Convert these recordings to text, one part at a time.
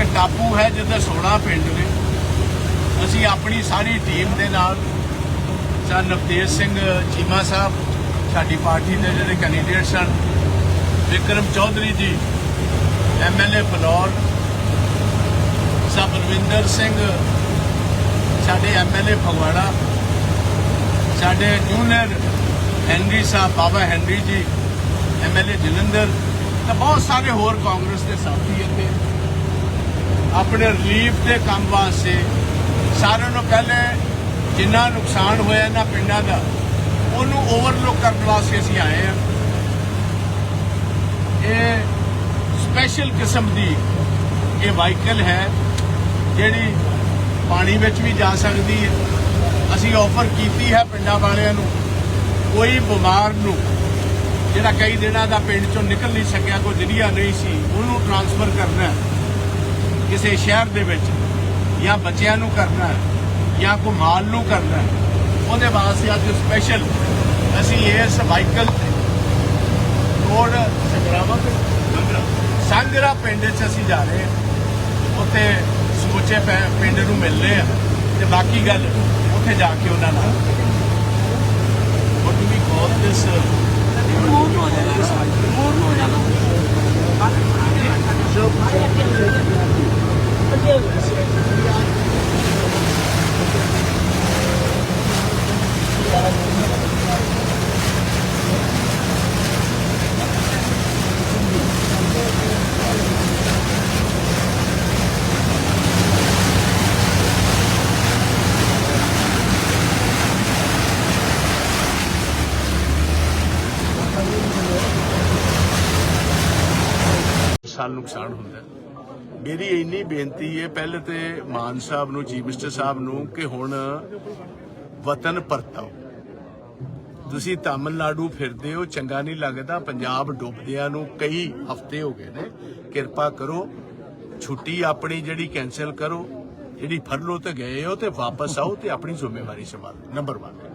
ਇੱਕ ਟਾਪੂ ਹੈ ਜਿੱਥੇ 16 ਪਿੰਡ ਨੇ। ਅਸੀਂ ਆਪਣੀ ਸਾਰੀ ਟੀਮ ਦੇ ਨਾਲ ਸਰ ਨਵਤੇਜ ਸਿੰਘ ਚੀਮਾ ਸਾਹਿਬ, ਸਾਡੀ ਪਾਰਟੀ ਦੇ ਜਿਹੜੇ ਕੈਂਡੀਡੇਟ ਸਨ ਵਿਕਰਮ ਚੌਧਰੀ ਜੀ ਐਮਐਲਏ ਫਲੌਰ ਸਾਹਿਬ ਰਵਿੰਦਰ ਸਿੰਘ, ਸਾਡੇ ਐਮਐਲਏ ਫਗਵਾੜਾ, ਸਾਡੇ junior Henry sahib, Baba Henry ji MLA Jalandhar, ਤੇ ਬਹੁਤ ਸਾਰੇ ਹੋਰ ਕਾਂਗਰਸ ਦੇ ਸਾਥੀ ਇੱਥੇ। ਆਪਣੇ ਰਿਲੀਫ ਦੇ ਕੰਮ ਵਾਸਤੇ ਸਾਰਿਆਂ ਨੂੰ ਪਹਿਲੇ ਜਿੰਨਾ ਨੁਕਸਾਨ ਹੋਇਆ ਇਹਨਾਂ ਪਿੰਡਾਂ ਦਾ, ਉਹਨੂੰ ਓਵਰਲੁੱਕ ਕਰਨ ਵਾਸਤੇ ਅਸੀਂ ਆਏ ਹਾਂ। ਇਹ ਸਪੈਸ਼ਲ ਕਿਸਮ ਦੀ ਇਹ ਵਾਹੀਕਲ ਹੈ, ਜਿਹੜੀ ਪਾਣੀ ਵਿੱਚ ਵੀ ਜਾ ਸਕਦੀ ਹੈ। ਅਸੀਂ ਆਫਰ ਕੀਤੀ ਹੈ ਪਿੰਡਾਂ ਵਾਲਿਆਂ ਨੂੰ, ਕੋਈ ਬਿਮਾਰ ਨੂੰ, ਜਿਹੜਾ ਕਈ ਦਿਨਾਂ ਦਾ ਪਿੰਡ ਚੋਂ ਨਿਕਲ ਨਹੀਂ ਸਕਿਆ, ਕੋਈ ਜਰੀਆ ਨਹੀਂ ਸੀ, ਉਹਨੂੰ ਟ੍ਰਾਂਸਫਰ ਕਰਨਾ ਹੈ। ਕਿਸੇ ਸ਼ਹਿਰ ਦੇ ਵਿੱਚ ਜਾਂ ਬੱਚਿਆਂ ਨੂੰ ਕਰਨਾ ਹੈ ਜਾਂ ਕੋਈ ਮਾਲ ਨੂੰ ਕਰਨਾ ਹੈ ਉਹਦੇ ਵਾਸਤੇ ਅੱਜ ਸਪੈਸ਼ਲ ਅਸੀਂ ਇਸ ਵਾਹੀਕਲ ਤੇ ਰੋਡ ਸੰਗਰਾਮਾ ਤੇ ਸੰਗਰਾ ਪਿੰਡ 'ਚ ਅਸੀਂ ਜਾ ਰਹੇ ਹਾਂ। ਉੱਥੇ ਸਮੁੱਚੇ ਪੈ- ਪਿੰਡ ਨੂੰ ਮਿਲਨੇ ਆ ਤੇ ਬਾਕੀ ਗੱਲ ਉੱਥੇ ਜਾ ਕੇ ਉਹਨਾਂ ਨਾਲ what do we call this uh, ਸਾਲ ਨੁਕਸਾਨ ਹੁੰਦਾ ਹੈ। ਮੇਰੀ ਇੰਨੀ ਬੇਨਤੀ ਹੈ ਪਹਿਲੇ ਤੇ ਮਾਨ ਸਾਹਿਬ ਨੂੰ, ਚੀਫ ਮਿਨਿਸਟਰ ਸਾਹਿਬ ਨੂੰ ਕਿ ਹੁਣ ਵਤਨ ਪਰਤਾਓ। ਤੁਸੀਂ ਤਾਮਿਲਨਾਡੂ ਫਿਰਦੇ ਹੋ, ਚੰਗਾ ਨਹੀਂ ਲੱਗਦਾ, ਪੰਜਾਬ ਡੁੱਬਦਿਆਂ ਨੂੰ ਕਈ ਹਫ਼ਤੇ ਹੋ ਗਏ ਨੇ, ਕਿਰਪਾ ਕਰੋ, ਛੁੱਟੀ ਆਪਣੀ ਜਿਹੜੀ ਕੈਨਸਲ ਕਰੋ, ਜਿਹੜੀ ਫਰਲੋ ਤੇ ਗਏ ਹੋ ਤੇ ਵਾਪਸ ਆਓ ਤੇ ਆਪਣੀ ਜ਼ਿੰਮੇਵਾਰੀ ਸੰਭਾਲੋ। ਨੰਬਰ 1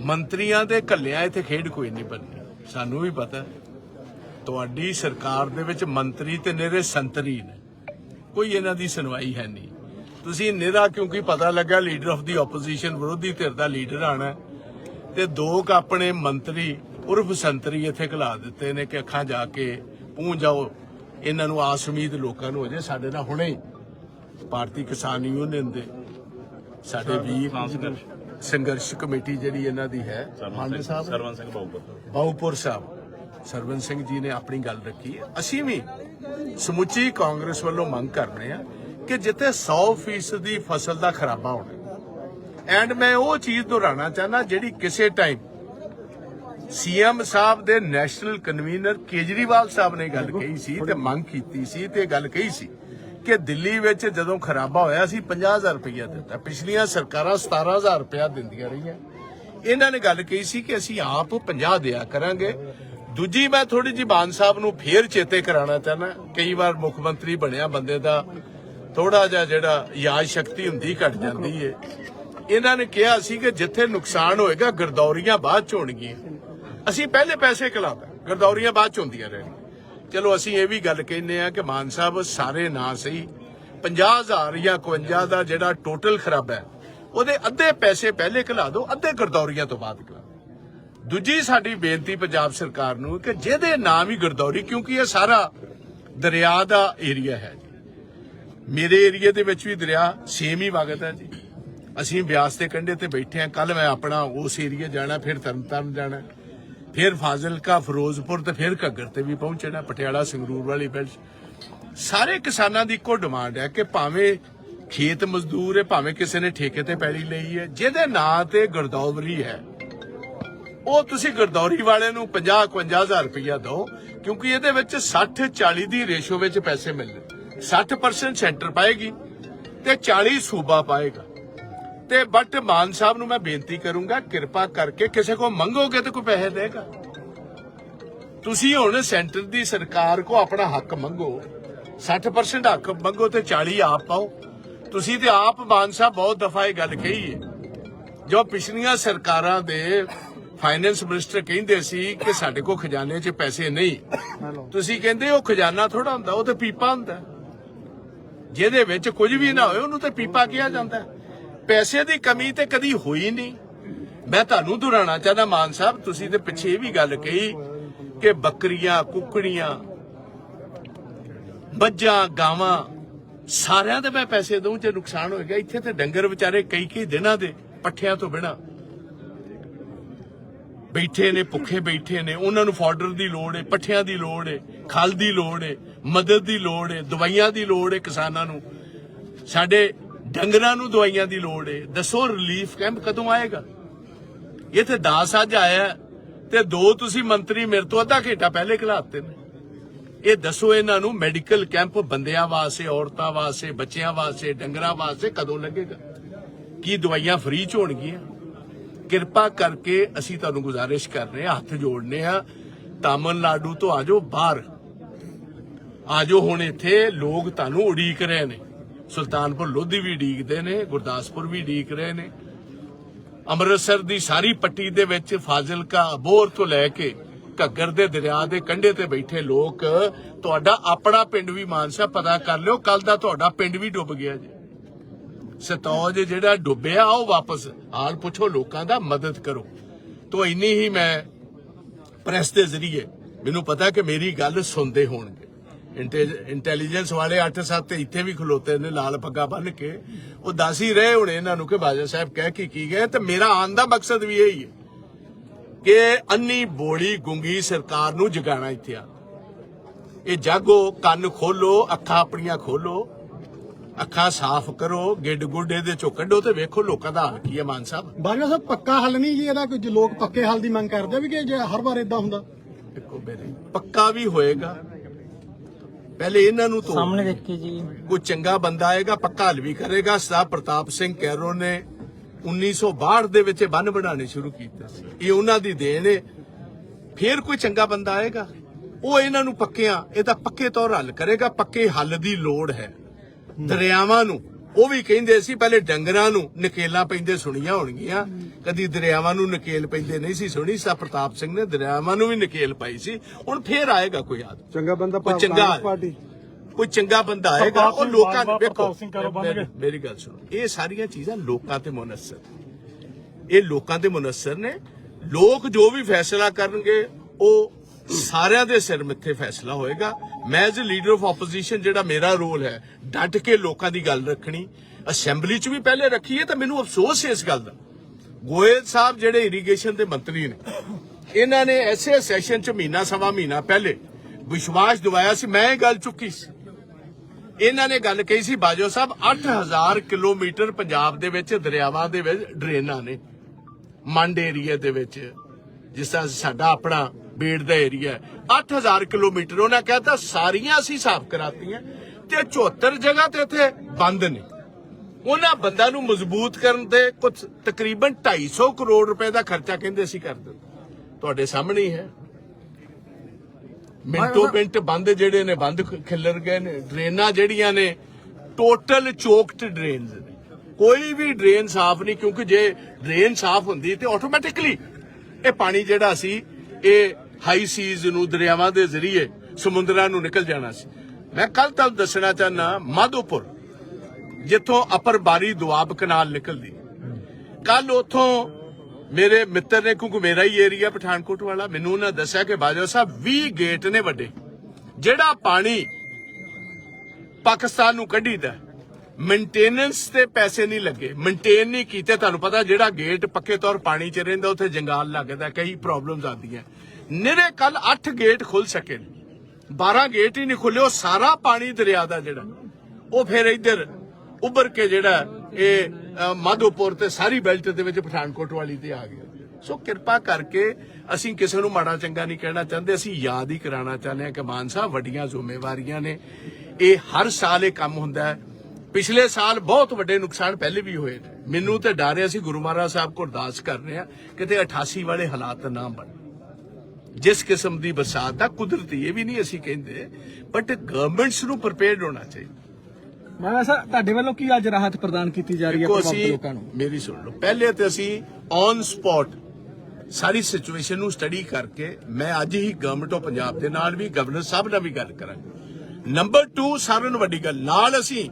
ਮੰਤਰੀਆਂ ਦੇ ਕੱਲਿਆਂ ਇੱਥੇ ਖੇਡ ਕੋਈ ਨਹੀਂ ਬਣਨੀ। ਸਾਨੂੰ ਵੀ ਪਤਾ ਤੁਹਾਡੀ ਸਰਕਾਰ ਦੇ ਵਿੱਚ ਮੰਤਰੀ ਤੇ ਨਿਰੇ ਸੰਤਰੀ ਨੇ। ਕੋਈ ਇਹਨਾਂ ਦੀ ਸੁਣਵਾਈ ਹੈ ਨਹੀਂ। ਤੁਸੀਂ ਨਿਰਾ ਕਿਉਂਕਿ ਪਤਾ ਲੱਗਾ ਲੀਡਰ ਆਫ ਦੀ ਆਪੋਜੀਸ਼ਨ ਵਿਰੋਧੀ ਧਿਰ ਦਾ ਲੀਡਰ ਆਣਾ ਤੇ ਦੋ ਕ ਆਪਣੇ ਮੰਤਰੀ ਉਰਫ ਸੰਤਰੀ ਇੱਥੇ ਖਿਲਾ ਦਿੱਤੇ ਨੇ ਕਿ ਅੱਖਾਂ ਜਾ ਕੇ ਪੂੰਝ ਜਾਓ। ਇਹਨਾਂ ਨੂੰ ਆਸ ਉਮੀਦ ਲੋਕਾਂ ਨੂੰ ਹੋ ਜੇ ਸਾਡੇ ਨਾਲ ਹੁਣੇ ਭਾਰਤੀ ਕਿਸਾਨ ਯੂਨੀਅਨ ਦੇ ਸਾਡੇ ਵੀਰ ਸੰਘਰਸ਼। ਕਮੇਟੀ ਜਿਹੜੀ ਇਹਨਾਂ ਦੀ ਹੈ ਸਰਵਨ ਸਿੰਘ ਬਾਉਪੁਰ ਸਾਹਿਬ। ਸਰਵਨ ਸਿੰਘ ਜੀ ਨੇ ਆਪਣੀ ਗੱਲ ਰੱਖੀ। ਹੈ ਅਸੀਂ ਵੀ ਸਮੁੱਚੀ ਕਾਂਗਰਸ ਵੱਲੋਂ ਮੰਗ ਕਰ ਰਹੇ ਕਿ ਜਿੱਥੇ 100% ਦੀ ਫਸਲ ਦਾ ਖਰਾਬਾ ਹੋਣਾ। ਐਂਡ ਮੈਂ ਉਹ ਚੀਜ਼ ਦੁਹਰਾਉਣਾ ਚਾਹਨਾ ਜਿਹੜੀ ਕਿਸੇ ਟਾਈਮ ਸੀਐਮ ਸਾਹਿਬ ਦੇ ਨੈਸ਼ਨਲ ਕਨਵੀਨਰ ਕੇਜਰੀਵਾਲ ਸਾਹਿਬ ਨੇ ਗੱਲ ਕਹੀ ਸੀ ਤੇ ਮੰਗ ਕੀਤੀ ਸੀ ਤੇ ਗੱਲ ਕਹੀ ਸੀ ਕਿ ਦਿੱਲੀ ਵਿੱਚ ਜਦੋਂ ਖਰਾਬਾ ਹੋਇਆ ਸੀ 50000 ਰੁਪਇਆ ਦਿੱਤਾ। ਪਿਛਲੀਆਂ ਸਰਕਾਰਾਂ 17000 ਰੁਪਇਆ ਦਿੰਦੀਆਂ ਰਹੀਆਂ। ਇਹਨਾਂ ਨੇ ਗੱਲ ਕਹੀ ਸੀ ਕਿ ਅਸੀਂ ਆਪ 50 ਦਿਆ ਕਰਾਂਗੇ। ਦੂਜੀ ਮੈਂ ਥੋੜੀ ਜਿਹੀ ਬਾਨ ਸਾਹਿਬ ਨੂੰ ਫੇਰ ਚੇਤੇ ਕਰਾਉਣਾ ਚਾਹਨਾ ਕਈ ਵਾਰ ਮੁੱਖ ਮੰਤਰੀ ਬਣਿਆ ਬੰਦੇ ਦਾ ਥੋੜਾ ਜਿਹਾ ਜਿਹੜਾ ਯਾਦ ਸ਼ਕਤੀ ਹੁੰਦੀ ਘਟ ਜਾਂਦੀ ਏ। ਇਹਨਾਂ ਨੇ ਕਿਹਾ ਸੀ ਕਿ ਜਿੱਥੇ ਨੁਕਸਾਨ ਹੋਏਗਾ, ਗਰਦੌਰੀਆਂ ਬਾਅਦ ਚ ਹੋਣਗੀਆਂ। ਅਸੀਂ ਪਹਿਲੇ ਪੈਸੇ ਖਿਲਾਫ ਗਰਦੌਰੀਆਂ ਬਾਅਦ ਚ ਹੁੰਦੀਆਂ ਰਹਿਣਗੀਆਂ। ਚਲੋ, ਅਸੀਂ ਇਹ ਵੀ ਗੱਲ ਕਹਿੰਦੇ ਆ ਕਿ ਮਾਨ ਸਾਹਿਬ ਸਾਰੇ ਨਾ ਸਹੀ। 50000 ਜਾਂ 51 ਦਾ ਜਿਹੜਾ ਟੋਟਲ ਖਰਾਬਾ ਉਹਦੇ ਅੱਧੇ ਪੈਸੇ ਪਹਿਲੇ ਕਲਾ ਦਿਓ, ਅੱਧੇ ਗਰਦੌਰੀਆਂ ਤੋਂ ਬਾਅਦ ਖਿਲਾ ਦਿਓ। ਦੂਜੀ ਸਾਡੀ ਬੇਨਤੀ ਪੰਜਾਬ ਸਰਕਾਰ ਨੂੰ ਕਿ ਜਿਹਦੇ ਨਾਮ ਹੀ ਗਰਦੌਰੀ, ਕਿਉਂਕਿ ਇਹ ਸਾਰਾ ਦਰਿਆ ਦਾ ਏਰੀਆ ਹੈ ਜੀ। ਮੇਰੇ ਏਰੀਆ ਦੇ ਵਿੱਚ ਵੀ ਦਰਿਆ ਸੇਮ ਹੀ ਵਗਦਾ ਹੈ ਜੀ। ਅਸੀਂ ਬਿਆਸ ਦੇ ਕੰਢੇ ਤੇ ਬੈਠੇ ਆ ਕੱਲ ਮੈਂ ਆਪਣਾ ਉਸ ਏਰੀਆ ਜਾਣਾ, ਫਿਰ ਤਰਨਤਾਰਨ ਜਾਣਾ, ਫਿਰ ਫਾਜ਼ਿਲਕਾ, ਫਿਰੋਜ਼ਪੁਰ ਤੇ ਫਿਰ ਘੱਗਰ ਤੇ ਵੀ ਪਹੁੰਚਣਾ, ਪਟਿਆਲਾ, ਸੰਗਰੂਰ ਵਾਲੀ ਬੈਲਟ ਸਾਰੇ ਕਿਸਾਨਾਂ ਦੀ ਇੱਕੋ ਡਿਮਾਂਡ ਹੈ ਕਿ ਭਾਵੇਂ ਖੇਤ ਮਜ਼ਦੂਰ ਹੈ, ਭਾਵੇਂ ਕਿਸੇ ਨੇ ਠੇਕੇ ਤੇ ਪੈਲੀ ਲਈ ਹੈ, ਜਿਹਦੇ ਨਾਂ ਤੇ ਗਰਦੌਰੀ ਹੈ। ਉਹ ਤੁਸੀਂ ਗਰਦੌਰੀ ਵਾਲੇ ਨੂੰ 50 51000 ਰੁਪਇਆ ਦਿਓ, ਕਿਉਂਕਿ ਇਹਦੇ ਵਿੱਚ 60 40 ਦੀ ਰੇਸ਼ੋ ਵਿੱਚ ਪੈਸੇ ਮਿਲਣੇ 60% ਸੈਂਟਰ ਪਾਏਗੀ ਤੇ 40 ਸੂਬਾ ਪਾਏਗਾ। ਤੇ ਬਟ ਮਾਨ ਸਾਹਿਬ ਨੂੰ ਮੈਂ ਬੇਨਤੀ ਕਰੂੰਗਾ, ਕਿਰਪਾ ਕਰਕੇ ਕਿਸੇ ਕੋ ਮੰਗੋਗੇ ਤੇ ਕੋਈ ਪੈਸੇ ਦੇਗਾ। ਤੁਸੀਂ ਹੁਣ ਸੈਂਟਰ ਦੀ ਸਰਕਾਰ ਕੋ ਆਪਣਾ ਹੱਕ ਮੰਗੋ 60% ਹੱਕ ਮੰਗੋ ਤੇ 40 ਆਪ ਪਾਓ। ਤੁਸੀਂ ਤੇ ਆਪ ਮਾਨ ਸਾਹਿਬ ਬਹੁਤ ਦਫਾ ਇਹ ਗੱਲ ਕਹੀ ਹੈ ਜੋ ਪਿਛਲੀਆਂ ਸਰਕਾਰਾਂ ਦੇ ਫਾਈਨੈਂਸ ਮਿਨਿਸਟਰ ਕਹਿੰਦੇ ਸੀ ਕਿ ਸਾਡੇ ਕੋਲ ਖਜ਼ਾਨੇ 'ਚ ਪੈਸੇ ਨਹੀਂ। ਤੁਸੀਂ ਕਹਿੰਦੇ ਉਹ ਖਜ਼ਾਨਾ ਥੋੜਾ ਹੁੰਦਾ ਉਹ ਤੇ ਪੀਪਾ ਹੁੰਦਾ। ਜਿਹਦੇ ਵਿੱਚ ਕੁਝ ਵੀ ਨਾ ਹੋਏ ਉਹਨੂੰ ਤੇ ਪੀਪਾ ਕਿਹਾ ਜਾਂਦਾ। ਹੈ। ਪੈਸੇ ਦੀ ਕਮੀ ਤੇ ਕਦੀ ਹੋਈ ਨਹੀਂ। ਮੈਂ ਤੁਹਾਨੂੰ ਦੁਹਰਾਉਣਾ ਚਾਹਦਾ ਮਾਨ ਸਾਹਿਬ ਤੁਸੀਂ ਤੇ ਪਿੱਛੇ ਇਹ ਵੀ ਗੱਲ ਕਹੀ ਕਿ ਬੱਕਰੀਆਂ ਕੁੱਕੜੀਆਂ ਮੱਝਾਂ ਗਾਵਾਂ ਸਾਰਿਆਂ ਦੇ ਮੈਂ ਪੈਸੇ ਦਊਂ ਜੇ ਨੁਕਸਾਨ ਹੋਏਗਾ। ਇੱਥੇ ਤੇ ਡੰਗਰ ਵਿਚਾਰੇ ਕਈ ਕਈ ਦਿਨਾਂ ਦੇ ਪੱਠਿਆਂ ਤੋਂ ਬਿਨਾ। ਬੈਠੇ ਨੇ, ਭੁੱਖੇ ਬੈਠੇ ਨੇ, ਉਹਨਾਂ ਨੂੰ ਫਾਡਰ ਦੀ ਲੋੜ ਹੈ ਪੱਠਿਆਂ ਦੀ ਲੋੜ ਹੈ ਖਲ ਦੀ ਲੋੜ ਹੈ ਮਦਦ ਦੀ ਲੋੜ ਹੈ ਦਵਾਈਆਂ ਦੀ ਲੋੜ ਹੈ ਕਿਸਾਨਾਂ ਨੂੰ। ਸਾਡੇ ਡੰਗਰਾਂ ਨੂੰ ਦਵਾਈਆਂ ਦੀ ਲੋੜ ਹੈ ਦੱਸੋ ਰਿਲੀਫ ਕੈਂਪ ਕਦੋਂ ਆਏਗਾ? ਇਹ ਤੇ 10 ਅੱਜ ਆਇਆ ਤੇ ਦੋ ਤੁਸੀਂ ਮੰਤਰੀ ਮੇਰੇ ਤੋਂ ਅੱਧਾ ਘੰਟਾ ਪਹਿਲੇ ਖਿਲਾਤੇ ਨੇ। ਇਹ ਦੱਸੋ ਇਹਨਾਂ ਨੂੰ ਮੈਡੀਕਲ ਕੈਂਪ ਬੰਦਿਆਂ ਵਾਸਤੇ, ਔਰਤਾਂ ਵਾਸਤੇ, ਬੱਚਿਆਂ ਵਾਸਤੇ, ਡੰਗਰਾਂ ਵਾਸਤੇ ਕਦੋਂ ਲੱਗੇਗਾ? ਕੀ ਦਵਾਈਆਂ ਫ੍ਰੀ ਚ ਹੋਣਗੀਆਂ? ਕਿਰਪਾ ਕਰਕੇ ਅਸੀਂ ਤੁਹਾਨੂੰ ਗੁਜ਼ਾਰਿਸ਼ ਕਰ ਰਹੇ ਹਾਂ, ਹੱਥ ਜੋੜਨੇ ਆ ਤਾਮਿਲਨਾਡੂ ਤੋਂ ਆਜੋ ਬਾਹਰ। ਆਜੋ ਹੁਣ ਇੱਥੇ, ਲੋਕ ਤੁਹਾਨੂੰ ਉਡੀਕ ਰਹੇ ਨੇ। ਸੁਲਤਾਨਪੁਰ ਲੋਧੀ ਵੀ ਉਡੀਕਦੇ ਨੇ, ਗੁਰਦਾਸਪੁਰ ਵੀ ਉਡੀਕ ਰਹੇ ਨੇ। ਅੰਮ੍ਰਿਤਸਰ ਦੀ ਸਾਰੀ ਪੱਟੀ ਦੇ ਵਿੱਚ ਫਾਜ਼ਿਲਕਾ ਅਬੋਰ ਤੋਂ ਲੈ ਕੇ ਘੱਗਰ ਦੇ ਦਰਿਆ ਦੇ ਕੰਢੇ ਤੇ ਬੈਠੇ ਲੋਕ, ਤੁਹਾਡਾ ਆਪਣਾ ਪਿੰਡ ਵੀ ਮਾਨਸਾ ਪਤਾ ਕਰ ਲਿਓ ਕੱਲ ਦਾ ਤੁਹਾਡਾ ਪਿੰਡ ਵੀ ਡੁੱਬ ਗਿਆ ਜੀ। ਸਤੌਜ ਜਿਹੜਾ ਡੁੱਬਿਆ, ਉਹ ਵਾਪਸ ਹਾਲ ਪੁੱਛੋ, ਲੋਕਾਂ ਦਾ ਮਦਦ ਕਰੋ। ਤੋਂ ਇੰਨੀ ਹੀ ਮੈਂ ਪ੍ਰੈਸ ਦੇ ਜ਼ਰੀਏ ਮੈਨੂੰ ਪਤਾ ਕਿ ਮੇਰੀ ਗੱਲ ਸੁਣਦੇ ਹੋਣਗੇ। ਇੰਟੈਲੀਜੈਂਸ ਵਾਲੇ 8-7 ਇੱਥੇ ਵੀ ਖਲੋਤੇ ਨੇ, ਲਾਲ ਪੱਗਾ ਬੰਨ ਕੇ। ਉਹ ਦੱਸ ਹੀ ਰਹੇ ਹੁਣ ਇਹਨਾਂ ਨੂੰ ਕਿ ਬਾਜਾ ਸਾਹਿਬ ਕਹਿ ਕੇ, ਕੀ ਗਏ, ਤੇ ਮੇਰਾ ਆਉਣ ਦਾ ਮਕਸਦ ਵੀ ਇਹੀ ਹੈ ਕਿ ਅੰਨੀ ਬੋਲੀ ਗੁੰਗੀ ਸਰਕਾਰ ਨੂੰ ਜਗਾਣਾ ਇੱਥੇ ਆ। ਇਹ ਜਾਗੋ, ਕੰਨ ਖੋਲੋ, ਅੱਖਾਂ ਆਪਣੀਆਂ ਖੋਲੋ। ਅੱਖਾਂ ਸਾਫ਼ ਕਰੋ ਗਿੱਡ ਗੁੱਡੇ ਦੇ ਚੋਂ ਕੱਢੋ ਤੇ ਵੇਖੋ ਲੋਕਾਂ ਦਾ ਹਾਲ ਕੀ ਹੈ ਮਾਨ ਸਾਹਿਬ। ਬਾਜਵਾ ਸਾਹਿਬ ਪੱਕਾ ਹੱਲ ਨਹੀਂ ਜੀ ਇਹਦਾ? ਕੋਈ ਜੇ ਲੋਕ ਪੱਕੇ ਹੱਲ ਦੀ ਮੰਗ ਕਰਦੇ ਆ ਵੀ ਕਿ ਜੇ ਹਰ ਵਾਰ ਇਦਾਂ ਹੁੰਦਾ? ਦੇਖੋ ਮੇਰੇ ਪੱਕਾ ਵੀ ਹੋਏਗਾ। ਪਹਿਲੇ ਇਹਨਾਂ ਨੂੰ ਤੋਂ ਸਾਹਮਣੇ ਦੇਖ ਕੇ ਜੀ। ਕੋਈ ਚੰਗਾ ਬੰਦਾ ਆਏਗਾ ਪੱਕਾ ਹੱਲ ਵੀ ਕਰੇਗਾ। ਸਰਦਾਰ ਪ੍ਰਤਾਪ ਸਿੰਘ ਕੈਰੋ ਨੇ 1962 ਦੇ ਵਿੱਚ ਬੰਨ ਬਣਾਉਣੇ ਸ਼ੁਰੂ ਕੀਤੇ ਸੀ। ਇਹ ਉਹਨਾਂ ਦੀ ਦੇਣ ਹੈ ਫਿਰ ਕੋਈ ਚੰਗਾ ਬੰਦਾ ਆਏਗਾ? ਉਹ ਇਹਨਾਂ ਨੂੰ ਪੱਕਿਆਂ ਇਹਦਾ ਪੱਕੇ ਤੌਰ ਹੱਲ ਕਰੇਗਾ। ਪੱਕੇ ਹੱਲ ਦੀ ਲੋੜ ਹੈ। ਦਰਿਆਵਾਂ ਨੂੰ। ਉਹ ਵੀ ਕਹਿੰਦੇ ਸੀ ਪਹਿਲੇ ਡੰਗਰਾਂ ਨੂੰ ਨਕੇਲਾਂ ਪੈਂਦੇ ਸੁਣੀਆਂ ਹੋਣਗੀਆਂ। ਕਦੀ ਦਰਿਆਵਾਂ ਨੂੰ ਨਕੇਲ ਪੈਂਦੇ ਨਹੀਂ ਸੀ ਸੁਣੀ। ਸਾ ਪ੍ਰਤਾਪ ਸਿੰਘ ਨੇ ਦਰਿਆਵਾਂ ਨੂੰ ਵੀ ਨਕੇਲ ਪਾਈ ਸੀ। ਹੁਣ ਫੇਰ ਆਏਗਾ ਕੋਈ ਆਦਮੀ। ਚੰਗਾ ਬੰਦਾ ਕੋਈ ਚੰਗਾ ਕੋਈ ਚੰਗਾ ਬੰਦਾ ਆਏਗਾ ਉਹ ਲੋਕਾਂ ਨੂੰ ਵੇਖੋ ਮੇਰੀ- ਗੱਲ ਸੁਣੋ। ਇਹ ਸਾਰੀਆਂ ਚੀਜ਼ਾਂ ਲੋਕਾਂ ਤੇ ਮੁਨਸਰ। ਇਹ ਲੋਕਾਂ ਤੇ ਮੁਨਸਰ ਨੇ। ਲੋਕ ਜੋ ਵੀ ਫੈਸਲਾ ਕਰਨਗੇ ਉਹ ਸਾਰਿਆਂ ਦੇ ਸਿਰ ਮਿੱਥੇ ਫੈਸਲਾ ਹੋਏਗਾ। ਮੈਂ ਐਜ਼ ਲੀਡਰ ਆਫ ਆਪੋਜੀਸ਼ਨ ਜਿਹੜਾ ਮੇਰਾ ਰੋਲ ਹੈ, ਡਟ ਕੇ ਲੋਕਾਂ ਦੀ ਗੱਲ ਰੱਖਣੀ ਅਸੈਂਬਲੀ 'ਚ ਵੀ ਪਹਿਲੇ ਰੱਖੀ ਹੈ ਤਾਂ ਮੈਨੂੰ ਅਫਸੋਸ ਹੈ ਇਸ ਗੱਲ ਦਾ। ਗੋਇਲ ਸਾਹਿਬ ਜਿਹੜੇ ਇਰੀਗੇਸ਼ਨ ਦੇ ਮੰਤਰੀ ਨੇ, ਇਹਨਾਂ ਨੇ ਐਸੇ ਸੈਸ਼ਨ 'ਚ ਮਹੀਨਾ ਸਵਾ ਮਹੀਨਾ ਪਹਿਲੇ ਵਿਸ਼ਵਾਸ ਦਿਵਾਇਆ ਸੀ, ਮੈਂ ਇਹ ਗੱਲ ਚੁੱਕੀ ਸੀ। ਇਹਨਾਂ ਨੇ ਗੱਲ ਕਹੀ ਸੀ ਬਾਜੋ ਸਾਹਿਬ 8000 ਕਿਲੋਮੀਟਰ ਪੰਜਾਬ ਦੇ ਵਿੱਚ ਦਰਿਆਵਾਂ ਦੇ ਵਿੱਚ ਡਰੇਨਾਂ ਨੇ, ਮੰਡ ਏਰੀਆ ਦੇ ਵਿੱਚ, ਜਿਸ ਤਰ੍ਹਾਂ ਸਾਡਾ ਆਪਣਾ ਬੇੜ ਦਾ ਏਰੀਆ ਹੈ। 8000 ਕਿਲੋਮੀਟਰ ਉਹਨਾਂ ਕਹਿੰਦਾ ਸਾਰੀਆਂ ਅਸੀਂ ਸਾਫ਼ ਕਰਾਤੀਆਂ ਤੇ 74 ਜਗ੍ਹਾ ਤੇ ਇੱਥੇ ਬੰਦ ਨੇ। ਉਹਨਾਂ ਬੰਦਾਂ ਨੂੰ ਮਜ਼ਬੂਤ ਕਰਨ ਤੇ ਕੁਝ ਤਕਰੀਬਨ 250 ਕਰੋੜ ਰੁਪਏ ਦਾ ਖਰਚਾ ਕਹਿੰਦੇ ਅਸੀਂ ਕਰ ਦਿੱਤਾ ਤੁਹਾਡੇ ਸਾਹਮਣੇ ਹੀ ਹੈ। ਮਿੰਟੋ ਮਿੰਟ ਬੰਦ ਜਿਹੜੇ ਨੇ ਬੰਦ ਖਿੱਲਰ ਗਏ ਨੇ। ਡਰੇਨਾਂ ਜਿਹੜੀਆਂ ਨੇ ਟੋਟਲ ਚੋਕਡ ਡਰੇਨਸ ਨੇ। ਕੋਈ ਵੀ ਡਰੇਨ ਸਾਫ਼ ਨਹੀਂ ਕਿਉਂਕਿ ਜੇ ਡਰੇਨ ਸਾਫ਼ ਹੁੰਦੀ ਤੇ ਆਟੋਮੈਟਿਕਲੀ ਇਹ ਪਾਣੀ ਜਿਹੜਾ ਸੀ ਇਹ ਹਾਈ ਸੀਜ਼ ਨੂੰ ਦਰਿਆਵਾਂ ਦੇ ਜ਼ਰੀਏ ਸਮੁੰਦਰਾਂ ਨੂੰ ਨਿਕਲ ਜਾਣਾ ਸੀ। ਮੈਂ ਕੱਲ ਤੱਕ ਦੱਸਣਾ ਚਾਹਨਾ ਮਾਧੋਪੁਰ, ਜਿੱਥੋਂ ਅਪਰ ਬਾਰੀ ਦੁਆਬ ਕਨਾਲ ਨਿਕਲਦੀ। ਕੱਲ ਉਥੋਂ ਮੇਰੇ ਮਿੱਤਰ ਨੇ, ਕਿਉਂਕਿ ਮੇਰਾ ਹੀ ਏਰੀਆ ਪਠਾਨਕੋਟ ਵਾਲਾ, ਮੈਨੂੰ ਉਹਨਾਂ ਦੱਸਿਆ ਕਿ ਬਾਜਵਾ ਸਾਹਿਬ 20 ਗੇਟ ਨੇ ਵੱਡੇ। ਜਿਹੜਾ ਪਾਣੀ ਪਾਕਿਸਤਾਨ ਨੂੰ ਕੱਢੀਦਾ ਮੇਨਟੇਨੈਂਸ ਤੇ ਪੈਸੇ ਨਹੀਂ ਲੱਗੇ। ਮੇਨਟੇਨ ਨਹੀਂ ਕੀਤੇ, ਤੁਹਾਨੂੰ ਪਤਾ ਜਿਹੜਾ ਗੇਟ ਪੱਕੇ ਤੌਰ ਪਾਣੀ ਚ ਰਹਿੰਦਾ, ਉੱਥੇ ਜੰਗਾਲ ਲੱਗਦਾ, ਕਈ ਪ੍ਰੋਬਲਮਸ ਆਉਂਦੀਆਂ। ਨਿਰੇ ਕੱਲ 8 ਗੇਟ ਖੁੱਲ ਸਕੇ। ਨੇ 12 ਗੇਟ ਹੀ ਨਹੀਂ ਖੁੱਲੇ, ਉਹ ਸਾਰਾ ਪਾਣੀ ਦਰਿਆ ਦਾ ਜਿਹੜਾ। ਉਹ ਫਿਰ ਇੱਧਰ ਉੱਭਰ ਕੇ ਜਿਹੜਾ ਇਹ ਮਾਧੋਪੁਰ ਤੇ ਸਾਰੀ ਬੈਲਟ ਦੇ ਵਿੱਚ ਪਠਾਨਕੋਟ ਵਾਲੀ ਤੇ ਆ ਗਿਆ। ਸੋ ਕਿਰਪਾ ਕਰਕੇ ਅਸੀਂ ਕਿਸੇ ਨੂੰ ਮਾੜਾ ਚੰਗਾ ਨਹੀਂ ਕਹਿਣਾ ਚਾਹੁੰਦੇ, ਅਸੀਂ ਯਾਦ ਹੀ ਕਰਾਉਣਾ ਚਾਹੁੰਦੇ ਹਾਂ ਕਿ ਮਾਨ ਸਾਹਿਬ ਵੱਡੀਆਂ ਜ਼ਿੰਮੇਵਾਰੀਆਂ ਨੇ। ਇਹ ਹਰ ਸਾਲ ਇਹ ਕੰਮ ਹੁੰਦਾ ਹੈ। ਪਿਛਲੇ ਸਾਲ ਬਹੁਤ ਵੱਡੇ ਨੁਕਸਾਨ ਪਹਿਲੇ ਵੀ ਹੋਏ ਨੇ। ਮੈਨੂੰ ਤੇ ਡਰ ਹੈ ਸੀ ਗੁਰੂ ਮਹਾਰਾਜ ਸਾਹਿਬ ਕੋਲ ਅਰਦਾਸ ਕਰ ਰਹੇ ਹਾਂ, ਕਿਤੇ 88 ਵਾਲੇ ਹਾਲਾਤ ਨਾ ਬਣ। ਜਿਸ ਕਿਸਮ ਦੀ ਬਰਸਾਤ ਦਾ ਕੁਦਰਤੀ ਇਹ ਵੀ ਨਹੀਂ ਅਸੀਂ ਕਹਿੰਦੇ ਬਟ ਗਵਰਨਮੈਂਟਸ ਨੂੰ ਪ੍ਰਿਪੇਅਰਡ ਹੋਣਾ ਚਾਹੀਦਾ। ਮੈਂ ਸਰ ਤੁਹਾਡੇ ਵੱਲੋਂ ਕੀ ਅੱਜ ਰਾਹਤ ਪ੍ਰਦਾਨ ਕੀਤੀ ਜਾ ਰਹੀ ਹੈ ਪ੍ਰਭਾਵਿਤ ਲੋਕਾਂ ਨੂੰ? ਮੇਰੀ ਸੁਣ ਲਓ। ਪਹਿਲੇ ਤੇ ਅਸੀਂ ਔਨ ਸਪੌਟ ਸਾਰੀ ਸਿਚੁਏਸ਼ਨ ਨੂੰ ਸਟੱਡੀ ਕਰਕੇ ਮੈਂ ਅੱਜ ਹੀ ਗਵਰਨਮੈਂਟ ਆਫ ਪੰਜਾਬ ਦੇ ਨਾਲ ਵੀ ਗਵਰਨਰ ਸਾਹਿਬ ਨਾਲ ਵੀ ਗੱਲ ਕਰਾਂਗਾ। ਨੰਬਰ 2 ਸਾਰਿਆਂ ਨੂੰ ਵੱਡੀ ਗੱਲ ਨਾਲ ਅਸੀਂ